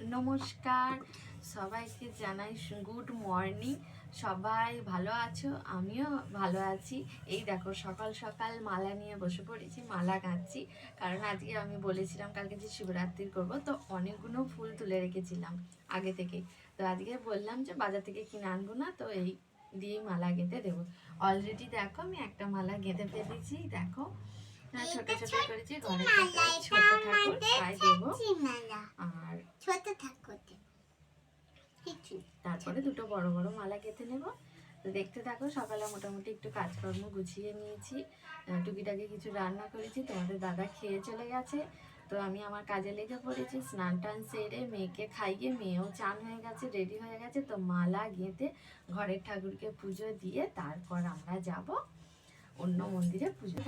নমস্কার। সবাইকে জানাই গুড মর্নিং সবাই ভালো আছো? আমিও ভালো আছি। এই দেখো সকাল সকাল মালা নিয়ে বসে পড়েছি মালা গাঁচ্ছি। কারণ আজকে আমি বলেছিলাম কালকে যে শিবরাত্রি করব তো অনেকগুলো ফুল তুলে রেখেছিলাম আগে থেকে তো আজকে বললাম যে বাজার থেকে কিনে আনব না তো এই দিয়েই মালা গেঁথে দেবো। অলরেডি দেখো আমি একটা মালা গেঁথে ফেলেছি দেখো। হ্যাঁ, ছোট ছোট করেছি ঘরে ছোট ঠাকুর পায়ে দেবো আর ছোট ঠাকুরকে কিছু তারপরে দুটো বড় বড় মালা গেঁথে নেব। দেখতে থাকো, সকালে মোটামুটি একটু কাজকর্ম গুছিয়ে নিয়েছি। টুকিটাকি কিছু রান্না করেছি, তোমাদের দাদা খেয়ে চলে গেছে। তো আমি আমার কাজে লেগে পড়েছি, স্নান টান সেরে মেয়েকে খাইয়ে মেয়েও চান হয়ে গেছে রেডি হয়ে গেছে। তো মালা গেঁথে ঘরের ঠাকুরকে পুজো দিয়ে তারপর আমরা যাব অন্য মন্দিরে পুজো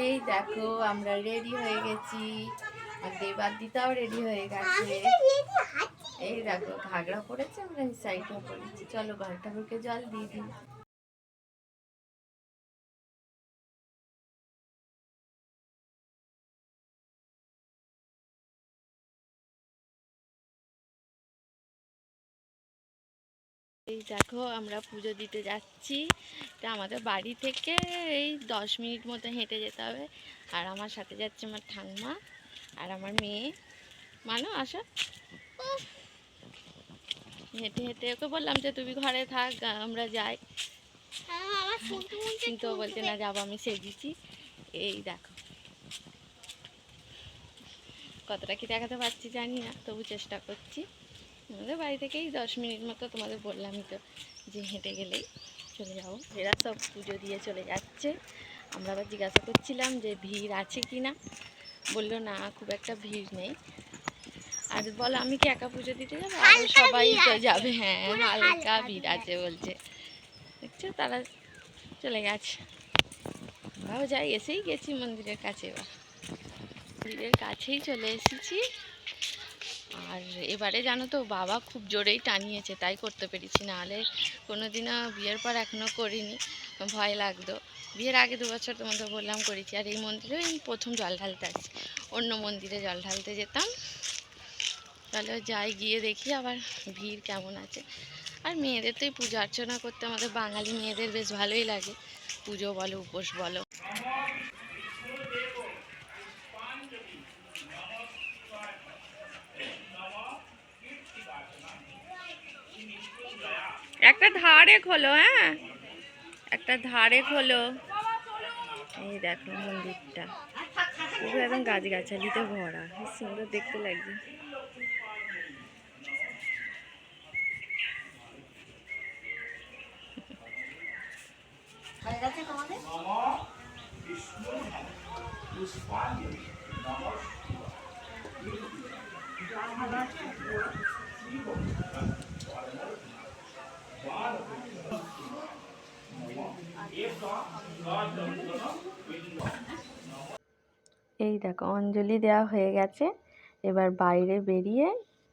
এই দেখো, আমরা রেডি হয়ে গেছি। আর দেবাদিতাও রেডি হয়ে গেছে। এই দেখো ঘাগড়া পড়েছে, আমরা এই সাইডে পড়েছি। চলো ঘর ঠাকুরকে জল দিয়ে দিই। এই দেখো, আমরা পুজো দিতে যাচ্ছি। তা আমাদের বাড়ি থেকে এই দশ মিনিট মতো হেঁটে যেতে হবে। আর আমার সাথে যাচ্ছে আমার ঠাম্মা আর আমার মেয়ে। মানো, আসো। হেঁটে হেঁটে ওকে বললাম যে তুমি ঘরে থাক আমরা যাই। আমার কিন্তু ও বলছে না যাব আমি সেজেছি। এই দেখো। কতটা কি দেখাতে পারছি জানি না তবু চেষ্টা করছি। আমাদের বাড়ি থেকেই দশ মিনিট মতো তোমাদের বললামই তো যে হেঁটে গেলেই চলে যাব। এরা সব পুজো দিয়ে চলে যাচ্ছে। আমরা আবার জিজ্ঞাসা করছিলাম যে ভিড় আছে কি না বলল না খুব একটা ভিড় নেই। আর বলো আমি কি একা পুজো দিতে যাব? সবাই তো যাবে হ্যাঁ হালকা ভিড় আছে বলছে। দেখছ তারা চলে গেছে। আমরাও যাই এসেই গেছি মন্দিরের কাছে এবার। মন্দিরের কাছেই চলে এসেছি। আর এবারে জানো তো বাবা খুব জোরেই টানিয়েছে তাই করতে পেরেছি। নাহলে কোনো দিনও বিয়ের পর এখনও করিনি ভয় লাগতো। বিয়ের আগে দু বছর তোমাদের বললাম করেছি আর এই মন্দিরে আমি প্রথম জল ঢালতে আসছি। অন্য মন্দিরে জল ঢালতে যেতাম। তাহলে যাই, গিয়ে দেখি আবার ভিড় কেমন আছে। আর মেয়েদের তো এই পুজো অর্চনা করতে আমাদের বাঙালি মেয়েদের বেশ ভালোই লাগে। পুজো বলো, উপোস বলো। একটা ধারে খোলো হ্যাঁ? একটা ধারে খোলো। এই দেখো মন্দিরটা। পুরো একদম গাছগাছালিতে ভরা। সুন্দর দেখতে লাগছে। এই দেখো, অঞ্জলি দেওয়া হয়ে গেছে। এবার বাইরে বেরিয়ে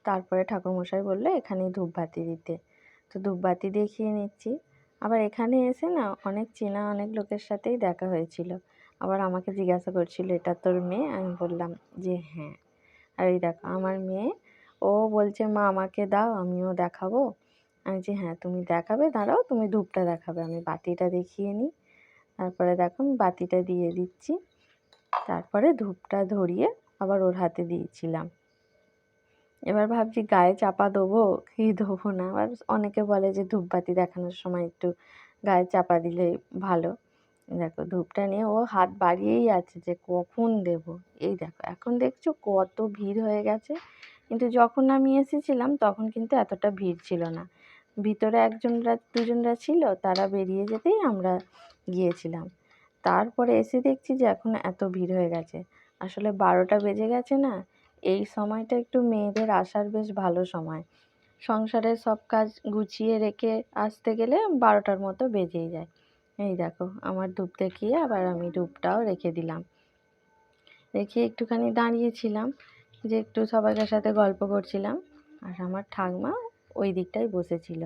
তারপরে ঠাকুরমশাই বলল এখানে ধূপবাতি দিতে। তো ধূপবাতি দেখিয়ে নিচ্ছি। আবার এখানে এসে না অনেক চেনা অনেক লোকের সাথেই দেখা হয়েছিল। আবার আমাকে জিজ্ঞাসা করছিল, এটা তোর মেয়ে? আমি বললাম যে হ্যাঁ। আর এই দেখো আমার মেয়ে, ও বলছে, মা, আমাকে দাও, আমিও দেখাবো। আমি যে হ্যাঁ তুমি দেখাবে, দাঁড়াও, তুমি ধূপটা দেখাবে, আমি বাতিটা দেখিয়ে নিই। তারপরে দেখো আমি বাতিটা দিয়ে দিচ্ছি, তারপরে ধূপটা ধরিয়ে আবার ওর হাতে দিয়েছিলাম। এবার ভাবছি, গায়ে চাপা দেবো কি দেবো না? আবার অনেকে বলে যে, ধূপবাতি দেখানোর সময় একটু গায়ে চাপা দিলে ভালো। দেখো ধূপটা নিয়ে ও হাত বাড়িয়েই আছে যে কখন দেব। এই দেখো, এখন দেখছ কত ভিড় হয়ে গেছে। কিন্তু যখন আমি এসেছিলাম তখন কিন্তু এতটা ভিড় ছিল না। ভিতরে একজনরা, দুজনরা ছিল, তারা বেরিয়ে যেতেই আমরা গিয়েছিলাম। তারপরে এসে দেখছি যে এখন এত ভিড় হয়ে গেছে। আসলে বারোটা বেজে গেছে না, এই সময়টা একটু মেয়েদের আসার বেশ ভালো সময়। সংসারের সব কাজ গুছিয়ে রেখে আসতে গেলে বারোটার মতো বেজেই যায়। এই দেখো, আমার ধূপ দেখিয়ে আবার আমি ধূপটাও রেখে দিলাম। রেখে একটুখানি দাঁড়িয়েছিলাম, যে একটু সবাইকার সাথে গল্প করছিলাম, আর আমার ঠাকমা ওই দিকটায় বসেছিল।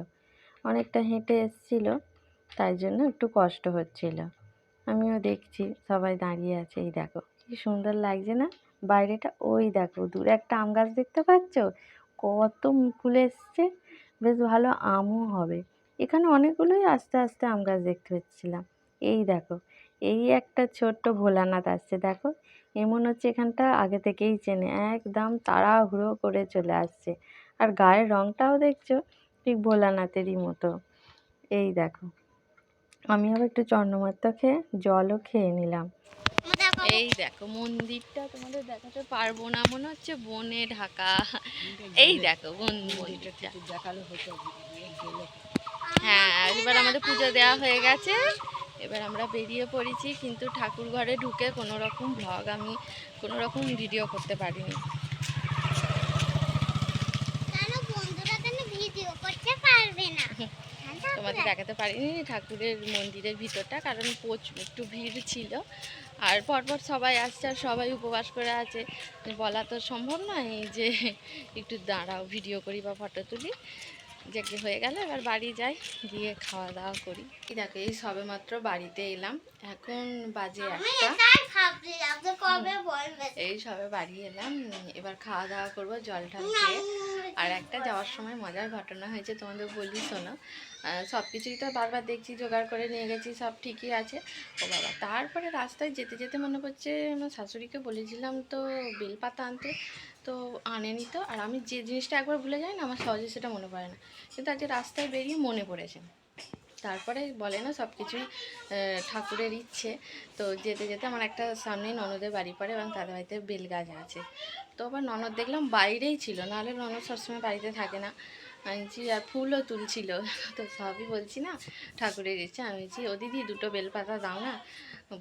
অনেকটা হেঁটে এসছিল, তাই জন্য একটু কষ্ট হচ্ছিল। আমিও দেখছি, সবাই দাঁড়িয়ে আছে, এই দেখো, কি সুন্দর লাগছে না? বাইরেটা ওই দেখো, দূরে একটা আম গাছ দেখতে পাচ্ছ? কত মুকুল এসছে, বেশ ভালো আমও হবে। এখানে অনেকগুলোই আস্তে আস্তে আম গাছ দেখতে পাচ্ছিলাম। এই দেখো এই একটা ছোট্ট ভোলানাথ আসছে দেখো। এমন হচ্ছে এখানটা আগে থেকেই চেনে একদম তাড়াহুড়ো করে চলে আসছে। আর গায়ের রঙটাও দেখছ ঠিক ভোলানাথেরই মতো। এই দেখো আমি আবার একটু চন্দ্রমাত্রা খেয়ে জলও খেয়ে নিলাম। এই দেখো মন্দিরটা তোমাদের দেখাতে পারব না মনে হচ্ছে বনে ঢাকা। এই দেখো বন মন্দিরটা দেখালে হতো এবার আমাদের পুজো দেওয়া হয়ে গেছে। এবার আমরা বেরিয়ে পড়েছি কিন্তু ঠাকুর ঘরে ঢুকে কোনো রকম ভ্লগ আমি কোনো রকম ভিডিও করতে পারিনি। তোমাদের দেখাতে পারিনি ঠাকুরের মন্দিরের ভিতরটা কারণ প্রচুর একটু ভিড় ছিল। আর পরপর সবাই আসছে আর সবাই উপবাস করে আছে। বলা তো সম্ভব নয় যে একটু দাঁড়াও ভিডিও করি বা ফটো তুলি। যে হয়ে গেল এবার বাড়ি যাই গিয়ে খাওয়া দাওয়া করি। এই দেখো এই সবে মাত্র বাড়িতে এলাম। এখন বাজে এই সবে বাড়ি এলাম এবার খাওয়া দাওয়া করব জল টল খেয়ে। আর একটা যাওয়ার সময় মজার ঘটনা হয়েছে তোমাদের বলি শোনো। সব কিছুই তো বারবার দেখছি জোগাড় করে নিয়ে গেছি সব ঠিকই আছে। ও বাবা তারপরে রাস্তায় যেতে যেতে মনে পড়ছে আমার শাশুড়িকে বলেছিলাম তো বেলপাতা আনতে। তো আনেনি তো। আর আমি যে জিনিসটা একবার ভুলে যাই না, আমার সহজে সেটা মনে পড়ে না। কিন্তু আজকে রাস্তায় বেরিয়ে মনে পড়েছে। তারপরে বলে না সব কিছুই ঠাকুরের ইচ্ছে। তো যেতে যেতে আমার একটা সামনেই ননদের বাড়ি পড়ে এবং তাদের বাড়িতে বেল গাছ আছে। তো আবার ননদ দেখলাম বাইরেই ছিল, নাহলে ননদ সবসময় বাড়িতে থাকে না। আমি আর ফুলও তুলছিল। তো সবই বলছি না ঠাকুরের ইচ্ছে। আমি বলছি ও দিদি দুটো বেলপাতা দাও না।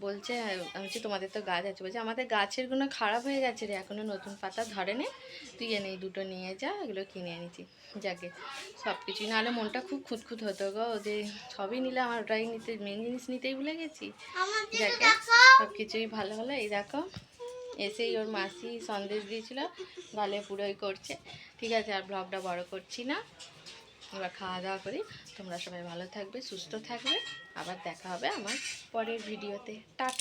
বলছে আমি বলছি তোমাদের তো গাছ আছে। বলছে আমাদের গাছেরগুলো খারাপ হয়ে গেছে রে এখনও নতুন পাতা ধরে নে। তুই এনে দুটো নিয়ে যা এগুলো কিনে এনেছি। যাকে সব কিছুই নাহলে মনটা খুব খুঁতখুত হতো গো যে সবই নিলে আমার ওটাই নিতে মেন জিনিস নিতেই ভুলে গেছি। যাকে সব কিছুই ভালো হলো এই দেখো। এসেই ওর মাসি সন্দেশ দিয়েছিল, গালে পুরোই করছে। ঠিক আছে, আর ব্লগটা বড় করছি না। আমরা খাওয়া দাওয়া করি। তোমরা সবাই ভালো থাকবে, সুস্থ থাকবে। আবার দেখা হবে আমার পরের ভিডিওতে টাটা।